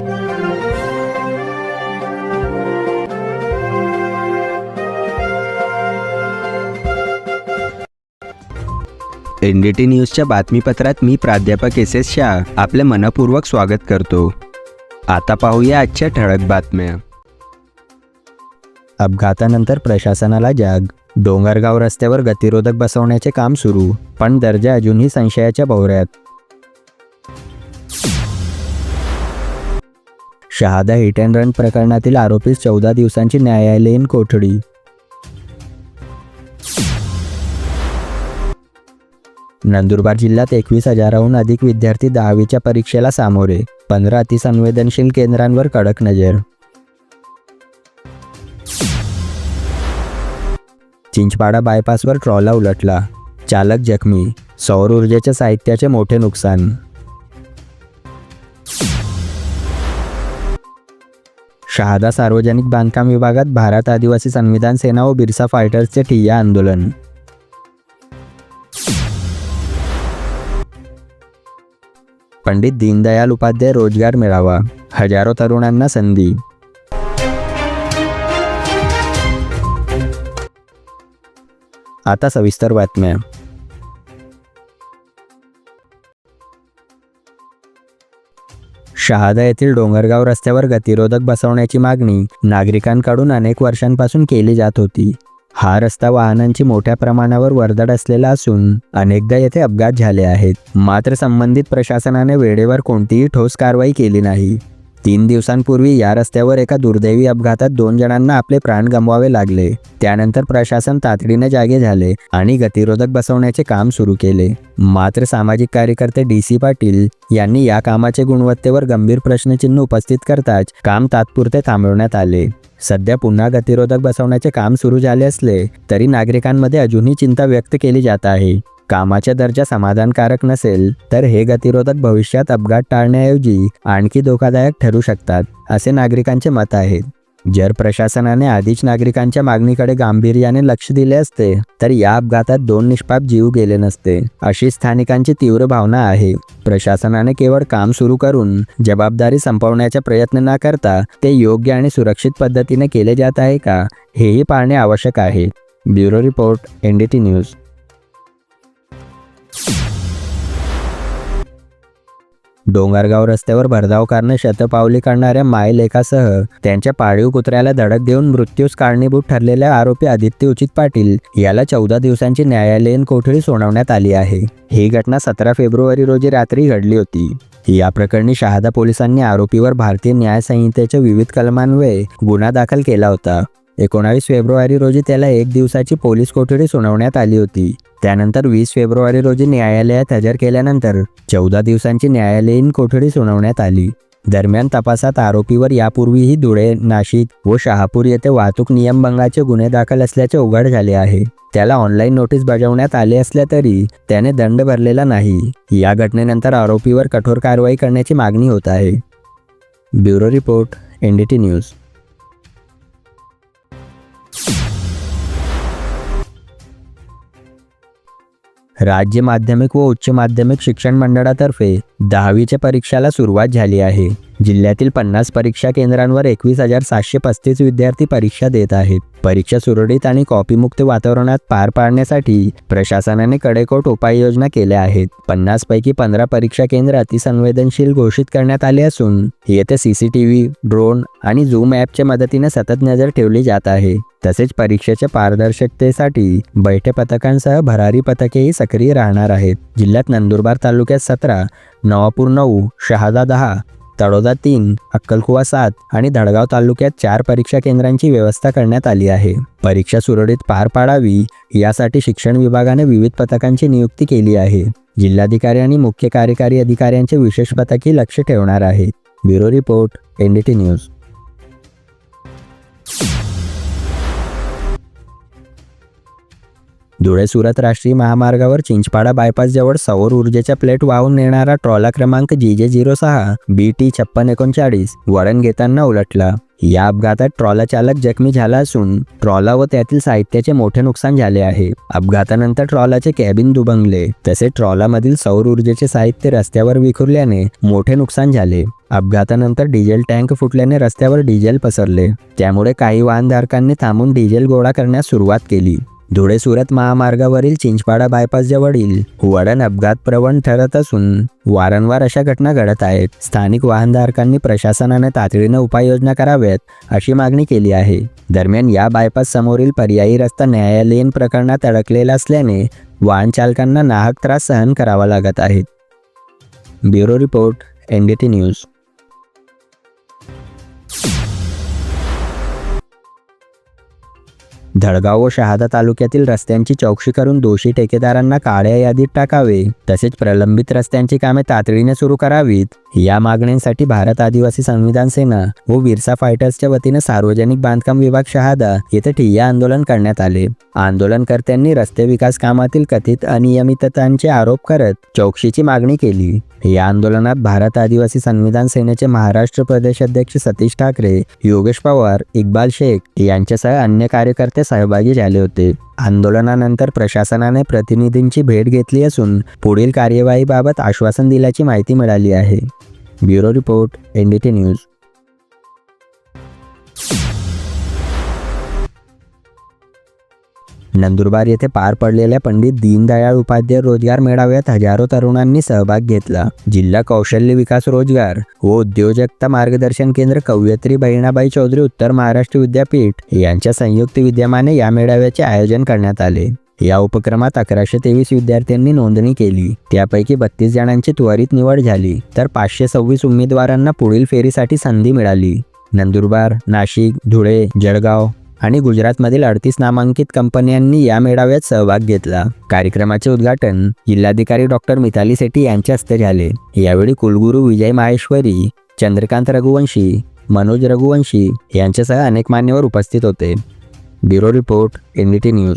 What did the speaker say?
NDT न्यूजच्या बातमीपत्रात मी प्राध्यापक S S Shah आपले मनपूर्वक स्वागत करतो. आता पाहूया आजच्या ठळक बातम्या. अपघातानंतर प्रशासनाला जाग. डोंगरगाव रस्त्यावर गतिरोधक बसवण्याचे काम सुरू पण दर्जा अजूनही संशयाच्या भोवऱ्यात शहादा हिट अँड रन प्रकरणातील आरोपीस चौदा दिवसांची न्यायालयीन कोठडी. नंदुरबार जिल्ह्यात एकवीस हजाराहून अधिक विद्यार्थी दहावीच्या परीक्षेला सामोरे पंधरा अतिसंवेदनशील केंद्रांवर कडक नजर. चिंचपाडा बायपासवर ट्रॉला उलटला. चालक जखमी सौर ऊर्जेच्या साहित्याचे मोठे नुकसान. शहादा सार्वजनिक बांधकाम विभागात भारत आदिवासी संविधान सेना व बिरसा फायटर्सचे ठिय्या आंदोलन. पंडित दीनदयाल उपाध्याय रोजगार मिळावा हजारो तरुणांना संधी. आता सविस्तर बातम्या. शहादा येथील डोंगरगाव रस्त्यावर गतिरोधक बसवण्याची मागणी नागरिकांकडून अनेक वर्षांपासून केली जात होती. हा रस्ता वाहनांची मोठ्या प्रमाणावर वर्दळ असलेला असून अनेकदा येथे अपघात झाले आहेत. मात्र संबंधित प्रशासनाने वेळेवर कोणतीही ठोस कारवाई केली नाही. तीन दिवसांपूर्वी या रस्त्यावर एका दुर्दैवी अपघातात दोन जणांना आपले प्राण गमवावे लागले. त्यानंतर प्रशासन तातडीने जागे झाले आणि गतिरोधक बसवण्याचे काम सुरू केले. मात्र सामाजिक कार्यकर्ते डी सी पाटील यांनी या कामाचे गुणवत्तेवर गंभीर प्रश्नचिन्ह उपस्थित करताच काम तात्पुरते थांबवण्यात आले. सध्या पुन्हा गतिरोधक बसवण्याचे काम सुरू झाले असले तरी नागरिकांमध्ये अजूनही चिंता व्यक्त केली जात आहे. कामाचा दर्जा समाधानकारक नसेल तर हे गतिरोधक भविष्यात अपघात टाळण्याऐवजी आणखी धोकादायक ठरू शकतात असे नागरिकांचे मत आहे. जर प्रशासनाने आधीच नागरिकांच्या मागणीकडे गांभीर्याने लक्ष दिले असते तर या अपघातात दोन निष्पाप जीव गेले नसते अशी स्थानिकांची तीव्र भावना आहे. प्रशासनाने केवळ काम सुरू करून जबाबदारी संपवण्याचा प्रयत्न न करता ते योग्य आणि सुरक्षित पद्धतीने केले जात आहे का हेही पाहणे आवश्यक आहे. Bureau report N D T news. Dongargaon रस्त्यावर भरधाव करणं शतपावली करणाऱ्या मायलेखासह त्यांच्या पाळीव कुत्र्याला धडक देऊन मृत्यूस कारणीभूत ठरलेल्या आरोपी आदित्य उचित पाटील याला चौदा दिवसांची न्यायालयीन कोठडी सोडवण्यात आली आहे. ही घटना सतरा फेब्रुवारी रोजी रात्री घडली होती. या प्रकरणी शहादा पोलिसांनी आरोपीवर भारतीय न्याय संहितेच्या विविध कलमांवे गुन्हा दाखल केला होता. एकोणावीस फेब्रुवारी रोजी त्याला एक दिवसाची पोलीस कोठडी सुनावण्यात आली होती. त्यानंतर वीस फेब्रुवारी रोजी न्यायालयात हजर केल्यानंतर चौदा दिवसांची न्यायालयीन कोठडी सुनावण्यात आली. दरम्यान तपासात आरोपीवर यापूर्वीही धुळे नाशिक व शहापूर येथे वाहतूक नियमभंगाचे गुन्हे दाखल असल्याचे उघड झाले आहे. त्याला ऑनलाईन नोटीस बजावण्यात आले असल्या तरी त्याने दंड भरलेला नाही. या घटनेनंतर आरोपीवर कठोर कारवाई करण्याची मागणी होत आहे. Bureau report NDT news. राज्य माध्यमिक व उच्च माध्यमिक शिक्षण मंडळातर्फे दहावीच्या परीक्षाला सुरुवात झाली आहे. जिल्ह्यातील पन्नास परीक्षा केंद्रांवर एकवीस हजार सातशे पस्तीस विद्यार्थी परीक्षा देत आहेत. परीक्षा सुरळीत आणि कॉपीमुक्त वातावरणात पार पाडण्यासाठी प्रशासनाने कडेकोट उपाययोजना केल्या आहेत. पन्नास पैकी पंधरा परीक्षा केंद्र अतिसंवेदनशील घोषित करण्यात आले असून येथे सीसीटीव्ही ड्रोन आणि झूम ॲपच्या मदतीने सतत नजर ठेवली जात आहे. तसेच परीक्षेच्या पारदर्शकतेसाठी बैठे पथकांसह भरारी पथकेही सक्रिय राहणार आहेत. जिल्ह्यात नंदुरबार तालुक्यात सतरा नवापूर नऊ शहादा दहा तळोदा तीन अक्कलकुवा सात आणि धडगाव तालुक्यात चार परीक्षा केंद्रांची व्यवस्था करण्यात आली आहे. परीक्षा सुरळीत पार पाडावी यासाठी शिक्षण विभागाने विविध पथकांची नियुक्ती केली आहे. जिल्हाधिकारी आणि मुख्य कार्यकारी अधिकाऱ्यांचे विशेष पथकही लक्ष ठेवणार आहेत. Bureau report NDT news. Dhule Surat राष्ट्रीय महामार्गावर चिंचपाडा बायपास जवळ सौर ऊर्जेच्या प्लेट वाहून नेणारा ट्रॉला क्रमांक जी जे झिरो सहा बी टी छप्पन एकोणचाळीस वळण घेताना उलटला. या अपघातात ट्रॉला चालक जखमी झाला असून ट्रॉला व त्यातील साहित्याचे मोठे नुकसान झाले आहे. अपघातानंतर ट्रॉलाचे कॅबिन दुभंगले तसेच ट्रॉलामधील सौर ऊर्जेचे साहित्य रस्त्यावर विखुरल्याने मोठे नुकसान झाले. अपघातानंतर डिझेल टँक फुटल्याने रस्त्यावर डिझेल पसरले. त्यामुळे काही वाहनधारकांनी थांबून डिझेल गोळा करण्यास सुरुवात केली. धुळे सुरत महामार्गावरील चिंचपाडा बायपासजवळील वळण अपघात प्रवण ठरत असून वारंवार अशा घटना घडत आहेत. स्थानिक वाहनधारकांनी प्रशासनाने तातडीनं उपाययोजना कराव्यात अशी मागणी केली आहे. दरम्यान या बायपास समोरील पर्यायी रस्ता न्यायालयीन प्रकरणात अडकलेला असल्याने वाहन चालकांना नाहक त्रास सहन करावा लागत आहेत bureau report N D news. Dhadgaon व शहादा तालुक्यातील रस्त्यांची चौकशी करून दोषी ठेकेदारांना काळ्या यादीत टाकावे तसेच प्रलंबित रस्त्यांची कामे तातडीने सुरू करावीत. या मागण्यांसाठी भारत आदिवासी संविधान सेना व विरसा फायटर्सच्या वतीने सार्वजनिक बांधकाम विभाग शहादा येथे ठिय्या आंदोलन करण्यात आले. आंदोलनकर्त्यांनी रस्ते विकास कामातील कथित अनियमिततांचे आरोप करत चौकशीची मागणी केली. या आंदोलनात भारत आदिवासी संविधान सेनेचे महाराष्ट्र प्रदेश अध्यक्ष सतीश ठाकरे योगेश पवार इक्बाल शेख यांच्यासह अन्य कार्यकर्ते सहभागी झाले होते. आंदोलनानंतर प्रशासनाने प्रतिनिधींची भेट घेतली असून पुढील कार्यवाहीबाबत आश्वासन दिल्याची माहिती मिळाली आहे. Bureau report N D T news. Nandurbar येथे पार पडलेल्या पंडित दीनदयाळ उपाध्याय रोजगार मेळाव्यात हजारो तरुणांनी सहभाग घेतला. जिल्हा कौशल्य विकास रोजगार व उद्योजकता मार्गदर्शन केंद्र कवयत्री बहिणाबाई चौधरी उत्तर महाराष्ट्र विद्यापीठ यांच्या संयुक्त विद्यमाने या मेळाव्याचे आयोजन करण्यात आले. या उपक्रमात अकराशे तेवीस विद्यार्थ्यांनी नोंदणी केली. त्यापैकी बत्तीस जणांची त्वरित निवड झाली. तर पाचशे सव्वीस उमेदवारांना पुढील फेरीसाठी संधी मिळाली. नंदुरबार नाशिक धुळे जळगाव आणि गुजरातमधील अडतीस नामांकित कंपन्यांनी या मेळाव्यात सहभाग घेतला. कार्यक्रमाचे उद्घाटन जिल्हाधिकारी डॉक्टर मिताली सेठी यांच्या हस्ते झाले. यावेळी कुलगुरू विजय माहेश्वरी चंद्रकांत रघुवंशी मनोज रघुवंशी यांच्यासह अनेक मान्यवर उपस्थित होते. Bureau report N T news.